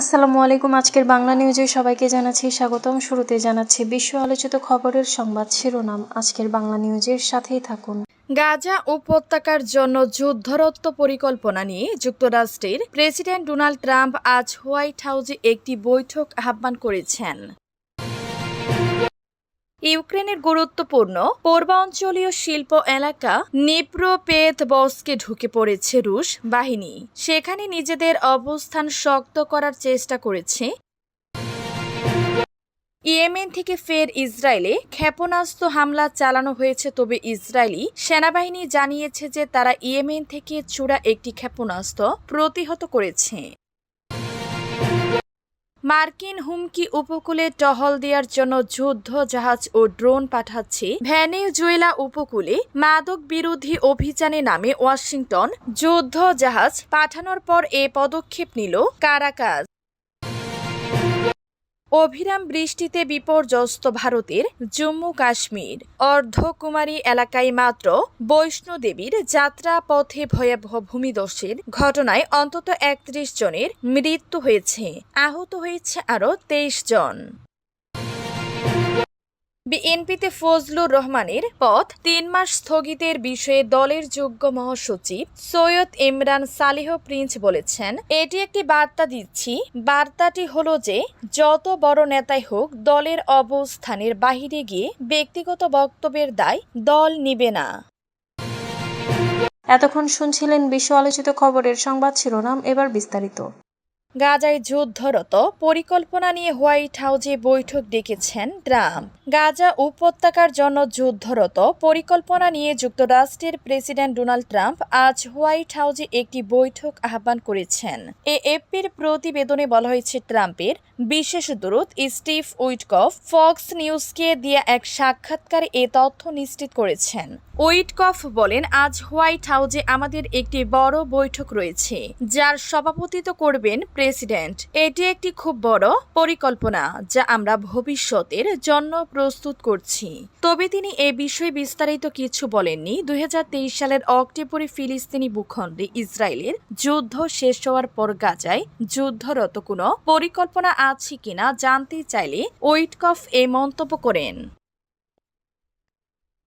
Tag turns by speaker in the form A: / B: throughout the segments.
A: আসসালামু আলাইকুম, আজকের বাংলা নিউজে সবাইকে জানাচ্ছি স্বাগতম। শুরুতে জানাচ্ছি বিশ্ব আলোচিত খবরের সংবাদ শিরোনাম। আজকের বাংলা নিউজের সাথেই থাকুন।
B: গাজা উপত্যকার জন্য যুদ্ধরত্ব পরিকল্পনা নিয়ে যুক্তরাষ্ট্রের প্রেসিডেন্ট ডোনাল্ড ট্রাম্প আজ হোয়াইট হাউসে একটি বৈঠক আহ্বান করেছেন। ইউক্রেনের গুরুত্বপূর্ণ পূর্বাঞ্চলীয় শিল্প এলাকা নিপ্রোপেত বস্কে ঢুকে পড়েছে রুশ বাহিনী। সেখানে নিজেদের অবস্থান শক্ত করার চেষ্টা করেছে। ইয়েমেন থেকে ফের ইসরায়েলে ক্ষেপণাস্ত্র হামলা চালানো হয়েছে, তবে ইসরায়েলি সেনাবাহিনী জানিয়েছে যে তারা ইয়েমেন থেকে চূড়া একটি ক্ষেপণাস্ত্র প্রতিহত করেছে। মার্কিন হুমকি উপকূলে টহল দেওয়ার জন্য যুদ্ধ জাহাজ ও ড্রোন পাঠাচ্ছে। ভ্যানেজুয়েলা উপকূলে মাদক বিরোধী অভিযানে নামে ওয়াশিংটন। যুদ্ধ জাহাজ পাঠানোর পর এ পদক্ষেপ নিল কারাকাজ। অভিরাম বৃষ্টিতে বিপর্যস্ত ভারতের জম্মু কাশ্মীর। অর্ধকুমারী এলাকায় মাত্র বৈষ্ণোদেবীর যাত্রা পথে ভয়াবহ ভূমিদস্যের ঘটনায় অন্তত একত্রিশ জনের মৃত্যু হয়েছে। আহত হয়েছে আরও তেইশ জন। বিএনপিতে ফজলুর রহমানের পথ তিন মাস স্থগিতের বিষয়ে দলের যোগ্য মহাসচিব সৈয়দ ইমরান সালিহ প্রিন্স বলেছেন, এটি একটি বার্তা দিচ্ছি। বার্তাটি হলো যে, যত বড় নেতাই হোক, দলের অবস্থানের বাহিরে গিয়ে ব্যক্তিগত বক্তব্যের দায় দল নিবে না।
A: এতক্ষণ শুনছিলেন বিশ্ব আলোচিত খবরের সংবাদ শিরোনাম, এবার বিস্তারিত।
B: গাজায় যুদ্ধরত পরিকল্পনা নিয়ে হোয়াইট হাউসে বৈঠক ডেকেছেন ট্রাম্প। গাজা উপত্যকার জন্য যুদ্ধরত পরিকল্পনা নিয়ে যুক্তরাষ্ট্রের প্রেসিডেন্ট ডোনাল্ড ট্রাম্প আজ হোয়াইট হাউসে একটি বৈঠক আহ্বান করেছেন। এ এএফপির প্রতিবেদনে বলা হয়েছে, ট্রাম্পের বিশেষ দূত স্টিভ উইটকফ ফক্স নিউজকে দিয়ে এক সাক্ষাৎকারে এ তথ্য নিশ্চিত করেছেন। উইটকফ বলেন, আজ হোয়াইট হাউসে আমাদের একটি বড় বৈঠক রয়েছে, যার সভাপতিত্ব করবেন প্রেসিডেন্ট। এটি একটি খুব বড় পরিকল্পনা যা আমরা ভবিষ্যতের জন্য প্রস্তুত করছি। তবে তিনি এ বিষয়ে বিস্তারিত কিছু বলেননি। দু হাজার তেইশ সালের অক্টোবরে ফিলিস্তিনি ভূখণ্ডে ইসরায়েলের যুদ্ধ শেষ হওয়ার পর গাজায় যুদ্ধরত কোনো পরিকল্পনা আছে কিনা জানতে চাইলে ওয়েটকফ এ মন্তব্য করেন।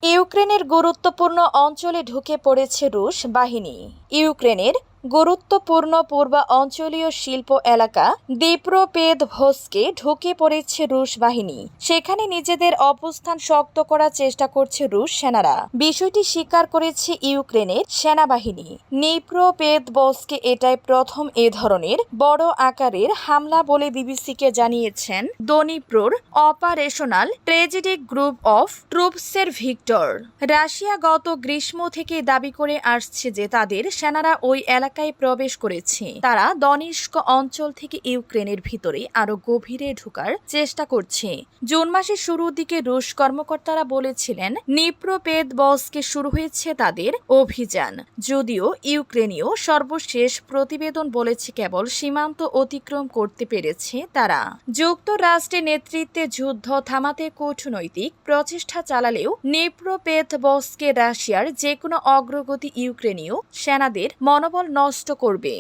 B: ইউক্রেনের গুরুত্বপূর্ণ অঞ্চলে ঢুকে পড়েছে রুশ বাহিনী। ইউক্রেনের গুরুত্বপূর্ণ পূর্ব অঞ্চলীয় শিল্প এলাকা দিপ্রপেদ ভোসকে ঢুকে পড়েছে রুশ বাহিনী। সেখানে নিজেদের অবস্থান শক্ত করার চেষ্টা করছে রুশ সেনারা। বিষয়টি স্বীকার করেছে ইউক্রেনের সেনাবাহিনী। নিপ্রপেদ বসকে এটাই প্রথম এ ধরনের বড় আকারের হামলা বলে বিবিসিকে জানিয়েছেন দনিপ্রোর অপারেশনাল ট্রেজেডিক গ্রুপ অফ ট্রুপসের ভিক্টর। রাশিয়া গত গ্রীষ্ম থেকে দাবি করে আসছে যে তাদের সেনারা ওই এলাকায় প্রবেশ করেছে। তারা দনিস্ক অঞ্চল থেকে ইউক্রেনের ভিতরে আরও গভীরে ঢোকার চেষ্টা করছে। জুন মাসের শুরুর দিকে রুশ কর্মকর্তারা বলেছিলেন নিপ্রপেদ বসকে শুরু হয়েছে তাদের অভিযান। যদিও ইউক্রেনীয় সর্বশেষ প্রতিবেদন বলেছে কেবল সীমান্ত অতিক্রম করতে পেরেছে তারা। যুক্তরাষ্ট্রের নেতৃত্বে যুদ্ধ থামাতে কূটনৈতিক প্রচেষ্টা চালালেও নিপ্রপেদ বসকে রাশিয়ার যে কোনো অগ্রগতি ইউক্রেনীয় সেনাদের মনোবল নষ্ট করবে।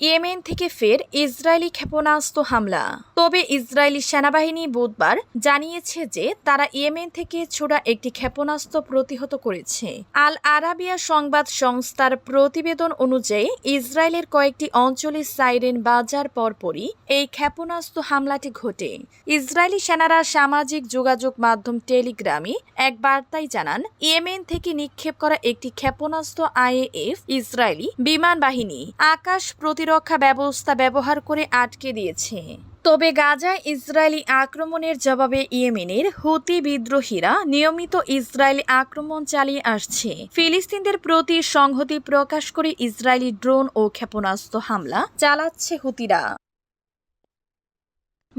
B: ইয়েমেন থেকে ফের ইসরায়েলি ক্ষেপণাস্ত্র হামলা। তবে ইসরায়েলি সেনাবাহিনী বুধবার জানিয়েছে যে তারা ইয়েমেন থেকে ছোড়া একটি ক্ষেপণাস্ত্র প্রতিহত করেছে। আল আরাবিয়া সংবাদ সংস্থার প্রতিবেদন অনুযায়ী, ইসরায়েলের কয়েকটি অঞ্চলে সাইরেন বাজার পরপরই এই ক্ষেপণাস্ত্র হামলাটি ঘটে। ইসরায়েলি সেনারা সামাজিক যোগাযোগ মাধ্যম টেলিগ্রামে এক বার্তায় জানান, ইয়েমেন থেকে নিক্ষেপ করা একটি ক্ষেপণাস্ত্র আইএএফ ইসরায়েলি বিমান বাহিনী আকাশ প্রতিরক্ষা ব্যবস্থা ব্যবহার করে আটকে দিয়েছে। তবে গাজায় ইসরায়েলি আক্রমণের জবাবে ইয়েমেনের হুতি বিদ্রোহীরা নিয়মিত ইসরায়েলি আক্রমণ চালিয়ে আসছে। ফিলিস্তিনদের প্রতি সংহতি প্রকাশ করে ইসরায়েলি ড্রোন ও ক্ষেপণাস্ত্র হামলা চালাচ্ছে হুতিরা।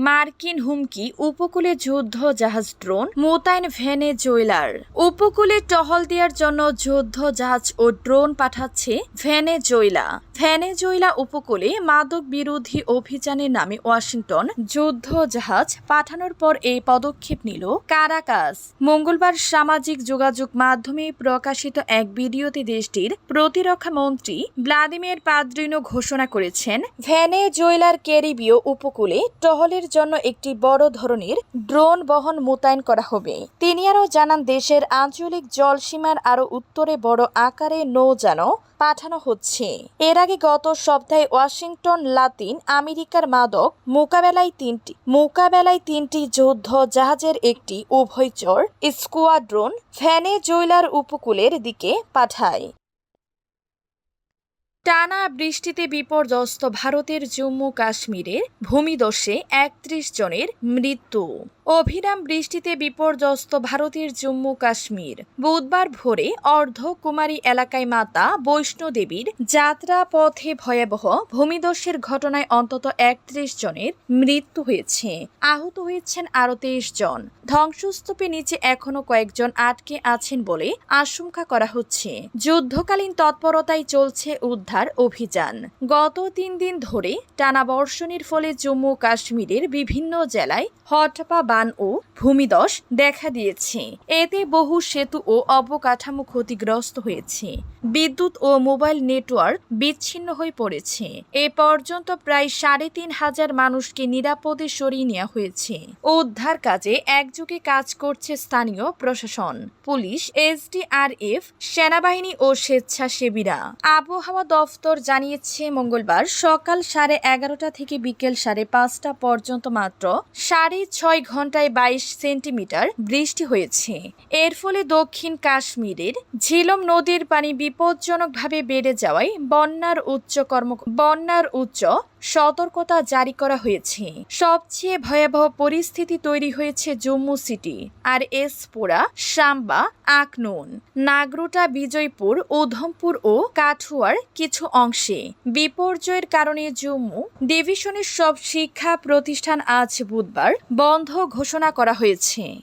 B: মার্কিন হুমকি, উপকূলে যুদ্ধ জাহাজ ড্রোন, মোতায়েন ভেনেজুয়েলার উপকূলে টহল দেওয়ার জন্য যুদ্ধ জাহাজ ও ড্রোন পাঠাচ্ছে ভেনেজুয়েলা ভেনেজুয়েলা উপকূলে মাদক বিরোধী অভিযানের নামে ওয়াশিংটন যুদ্ধ জাহাজ পাঠানোর পর এই পদক্ষেপ নিল কারাকাস। মঙ্গলবার সামাজিক যোগাযোগ মাধ্যমে প্রকাশিত এক ভিডিওতে দেশটির প্রতিরক্ষা মন্ত্রী ভ্লাদিমির পাদ্রিনো ঘোষণা করেছেন ভেনেজুয়েলার ক্যারিবীয় উপকূলে টহলের জন্য একটি বড় ধরনের ড্রোন বহন মোতায়েন করা হবে। তিনি আরও জানান, দেশের আঞ্চলিক জলসীমার আরও উত্তরে বড় আকারে নৌযানও পাঠানো হচ্ছে। এর আগে গত সপ্তাহে ওয়াশিংটন লাতিন আমেরিকার মাদক মোকাবেলায় তিনটি মোকাবেলায় তিনটি যুদ্ধ জাহাজের একটি উভয়চর স্কোয়াড্রন ভেনেজুয়েলার উপকূলের দিকে পাঠায়। টানা বৃষ্টিতে বিপর্যস্ত ভারতের জম্মু কাশ্মীরে ভূমিদস্যে একত্রিশ জনের মৃত্যু। অভিরাম বৃষ্টিতে বিপর্যস্ত ভারতের জম্মু কাশ্মীর। বুধবার ভোরে অর্ধকুমারী এলাকায় মাতা বৈষ্ণোদেবীর যাত্রা পথে ভয়াবহ ভূমিদস্যের ঘটনায় অন্তত একত্রিশ জনের মৃত্যু হয়েছে। আহত হয়েছেন আরও তেইশ জন। ধ্বংসস্তূপের নিচে এখনও কয়েকজন আটকে আছেন বলে আশঙ্কা করা হচ্ছে। যুদ্ধকালীন তৎপরতায় চলছে উদ্ধার অভিযান। গত তিন দিন ধরে টানা বর্ষণের ফলে জম্মু কাশ্মীরের বিভিন্ন জেলায় হটপা বান ও ভূমিদশ দেখা দিয়েছে। এতে বহু সেতু ও অবকাঠামো ক্ষতিগ্রস্ত হয়েছে। বিদ্যুৎ ও মোবাইল নেটওয়ার্ক বিচ্ছিন্ন হয়ে পড়েছে। এ পর্যন্ত প্রায় সাড়ে তিন হাজার মানুষকে নিরাপদে সরিয়ে নেওয়া হয়েছে। উদ্ধার কাজে একযোগে কাজ করছে স্থানীয় প্রশাসন, পুলিশ, এসডিআরএফ, সেনাবাহিনী ও স্বেচ্ছাসেবীরা। আবহাওয়া দফতর জানিয়েছে, মঙ্গলবার সকাল সাড়ে এগারোটা থেকে বিকেল সাড়ে পাঁচটা পর্যন্ত মাত্র সাড়ে ছয় ঘন্টায় বাইশ সেন্টিমিটার বৃষ্টি হয়েছে। এর ফলে দক্ষিণ কাশ্মীরের ঝিলম নদীর পানি বিপজ্জনকভাবে বেড়ে যাওয়ায় বন্যার উচ্চ কর্ম বন্যার উচ্চ সতর্কতা জারি করা হয়েছে। সবচেয়ে ভয়াবহ পরিস্থিতি তৈরি হয়েছে জম্মু সিটি আর এসপুরা সাম্বা, আকনুন, নাগরোটা, বিজয়পুর, উধমপুর ও কাঠুয়ার কিছু অংশে। বিপর্যয়ের কারণে জম্মু ডিভিশনের সব শিক্ষা প্রতিষ্ঠান আজ বুধবার বন্ধ ঘোষণা করা হয়েছে।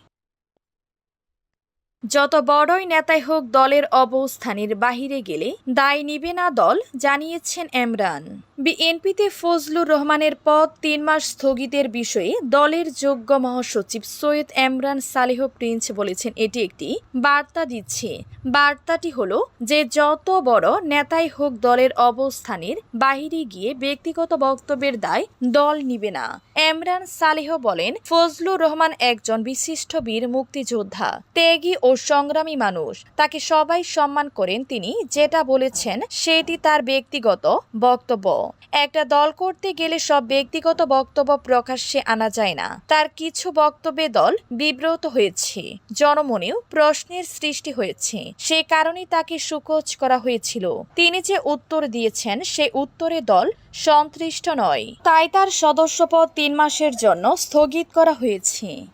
B: যত বড়ই নেতাই হোক দলের অবস্থানের বাহিরে গেলে দায় নিবে না দল, জানিয়েছেন এমরান। বিএনপিতে ফজলুর রহমানের পদ তিন মাস স্থগিতের বিষয়ে দলের যোগ্য মহাসচিব সৈয়দ এমরান সালেহ প্রিন্স বলেছেন, এটি একটি বার্তা দিচ্ছে। বার্তাটি হলো যে যত বড় নেতাই হোক দলের অবস্থানের বাহিরে গিয়ে ব্যক্তিগত বক্তব্যের দায় দল নিবে না। এমরান সালেহ বলেন, ফজলুর রহমান একজন বিশিষ্ট বীর মুক্তিযোদ্ধা, ত্যাগী ও সংগ্রামী মানুষ। তাকে সবাই সম্মান করেন তিনি, যেটা বলেছেন, সেটি তার ব্যক্তিগত বক্তব্য। একটা দল করতে গেলে সব ব্যক্তিগত বক্তব্য প্রকাশ্যে আনা যায় না। তার কিছু বক্তব্যে দল বিব্রত হয়েছে, জনমনেও প্রশ্নের সৃষ্টি হয়েছে। সে কারণে তাকে সুকোচ করা হয়েছিল। তিনি যে উত্তর দিয়েছেন, সে উত্তরে দল সন্তুষ্ট নয়। তাই তার সদস্যপদ তিন মাসের জন্য স্থগিত করা হয়েছে।